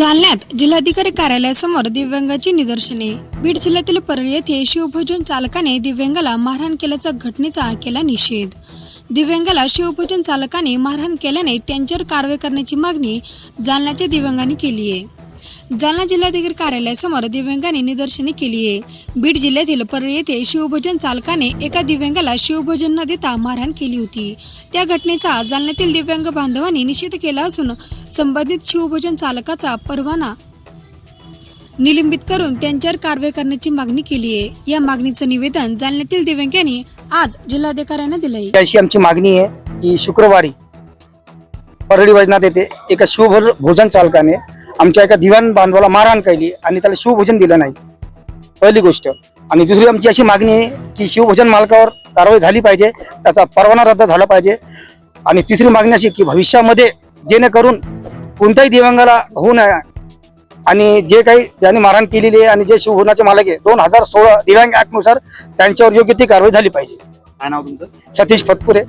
जालन्यात जिल्हाधिकारी कार्यालयासमोर दिव्यांगाची निदर्शने. बीड जिल्ह्यातील परळी येथे शिवभोजन चालकाने दिव्यांगाला मारहाण केल्याचा घटनेचा केला निषेध. दिव्यांगाला शिवभोजन चालकाने मारहाण केल्याने त्यांच्यावर कारवाई करण्याची मागणी जालन्याच्या दिव्यांगांनी केली आहे. जालना जिल्हाधिकारी कार्यालयासमोर दिव्यांगाने निदर्शने केली आहे. बीड जिल्ह्यातील परळी येथे शिवभोजन चालकाने एका दिव्यांगाला शिवभोजन न देता मारहाण केली होती. त्या घटनेचा जालन्यातील दिव्यांग बांधवांनी निषेध केला असून संबंधित शिवभोजन चालकाचा परवाना निलंबित करून त्यांच्यावर कारवाई करण्याची मागणी केली आहे. या मागणीचं निवेदन जालन्यातील दिव्यांगांनी आज जिल्हाधिकाऱ्यांना दिलंय. अशी आमची मागणी आहे की शुक्रवारी परळी वजनात येथे एका शिवभर भोजन चालकाने आमच्या एका दिवाण बांधवाला मारहाण केली आणि त्याला शिवभोजन दिलं नाही. पहिली गोष्ट. आणि दुसरी आमची अशी मागणी आहे की शिवभोजन मालकावर कारवाई झाली पाहिजे त्याचा परवाना रद्द झाला पाहिजे. आणि तिसरी मागणी अशी की भविष्यामध्ये जेणेकरून कोणत्याही दिव्यांगाला होऊ नये. आणि जे काही ज्यांनी मारहाण केलेली आहे आणि जे शिवभोजनाचे मालक आहे दोन हजार सोळा दिव्यांग ऍक्टनुसार त्यांच्यावर योग्य ती कारवाई झाली पाहिजे. काय नाव तुमचं? सतीश फतपुरे.